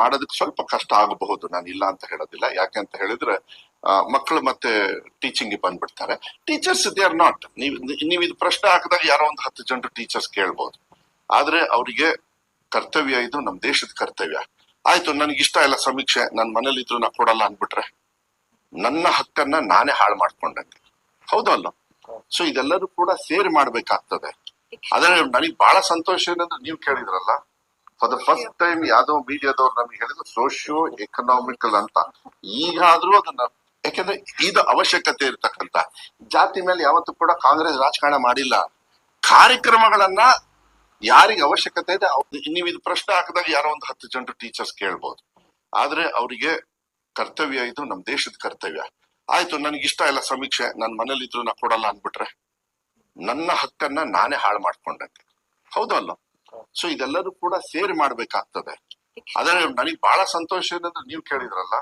ಮಾಡೋದಕ್ಕೆ ಸ್ವಲ್ಪ ಕಷ್ಟ ಆಗಬಹುದು. ನಾನು ಇಲ್ಲ ಅಂತ ಹೇಳೋದಿಲ್ಲ. ಯಾಕೆ ಅಂತ ಹೇಳಿದ್ರೆ ಮಕ್ಕಳು ಮತ್ತೆ ಟೀಚಿಂಗ್ ಬಂದ್ಬಿಡ್ತಾರೆ. ಟೀಚರ್ಸ್ ದೇ ಆರ್ ನಾಟ್ ನೀವು ನೀವು ಇದು ಪ್ರಶ್ನೆ ಹಾಕಿದಾಗ ಯಾರೋ ಒಂದು ಹತ್ತು ಜನರು ಟೀಚರ್ಸ್ ಕೇಳ್ಬೋದು. ಆದ್ರೆ ಅವರಿಗೆ ಕರ್ತವ್ಯ ಇದು ನಮ್ ದೇಶದ ಕರ್ತವ್ಯ. ಆಯ್ತು, ನನಗೆ ಇಷ್ಟ ಇಲ್ಲ ಸಮೀಕ್ಷೆ. ನನ್ನ ಮನೇಲಿ ಇದ್ರು ನಾ ಕೊಡಲ್ಲ ಅನ್ಬಿಟ್ರೆ ನನ್ನ ಹಕ್ಕನ್ನ ನಾನೇ ಹಾಳು ಮಾಡ್ಕೊಂಡಂಗೆ. ಹೌದಲ್ಲ ಸೊ ಇದೆಲ್ಲರೂ ಕೂಡ ಸೇರಿ ಮಾಡ್ಬೇಕಾಗ್ತದೆ. ಆದ್ರೆ ನನಗೆ ಬಹಳ ಸಂತೋಷ ಏನಂದ್ರೆ, ನೀವು ಕೇಳಿದ್ರಲ್ಲ ಫಾರ್ ದ ಫಸ್ಟ್ ಟೈಮ್ ಯಾವ್ದೋ ಮೀಡಿಯಾದವ್ರು ನಮಗೆ ಹೇಳಿದ್ರು ಸೋಶಿಯೋ ಎಕನಾಮಿಕಲ್ ಅಂತ. ಈಗಾದ್ರೂ ಅದನ್ನ ಯಾಕೆಂದ್ರೆ ಇದು ಅವಶ್ಯಕತೆ ಇರ್ತಕ್ಕಂತ ಜಾತಿ ಮೇಲೆ ಯಾವತ್ತೂ ಕೂಡ ಕಾಂಗ್ರೆಸ್ ರಾಜಕಾರಣ ಮಾಡಿಲ್ಲ. ಕಾರ್ಯಕ್ರಮಗಳನ್ನ ಯಾರಿಗೆ ಅವಶ್ಯಕತೆ ಇದೆ ನೀವು ಇದು ಪ್ರಶ್ನೆ ಹಾಕಿದಾಗ ಯಾರೋ ಒಂದು ಹತ್ತು ಜನರು ಟೀಚರ್ಸ್ ಕೇಳ್ಬೋದು. ಆದ್ರೆ ಅವರಿಗೆ ಕರ್ತವ್ಯ ಇದು ನಮ್ ದೇಶದ ಕರ್ತವ್ಯ. ಆಯ್ತು ನನಗೆ ಇಷ್ಟ ಇಲ್ಲ ಸಮೀಕ್ಷೆ ನನ್ನ ಮನೇಲಿ ಇದ್ರು ನಾ ಕೊಡಲ್ಲ ಅಂದ್ಬಿಟ್ರೆ ನನ್ನ ಹಕ್ಕನ್ನ ನಾನೇ ಹಾಳು ಮಾಡ್ಕೊಂಡಂಗೆ. ಹೌದಲ್ಲ ಸೊ ಇದೆಲ್ಲರೂ ಕೂಡ ಸೇರಿ ಮಾಡ್ಬೇಕಾಗ್ತದೆ. ಆದರೆ ನನಗೆ ಬಹಳ ಸಂತೋಷ ಏನಂದ್ರೆ ನೀವು ಕೇಳಿದ್ರಲ್ಲ.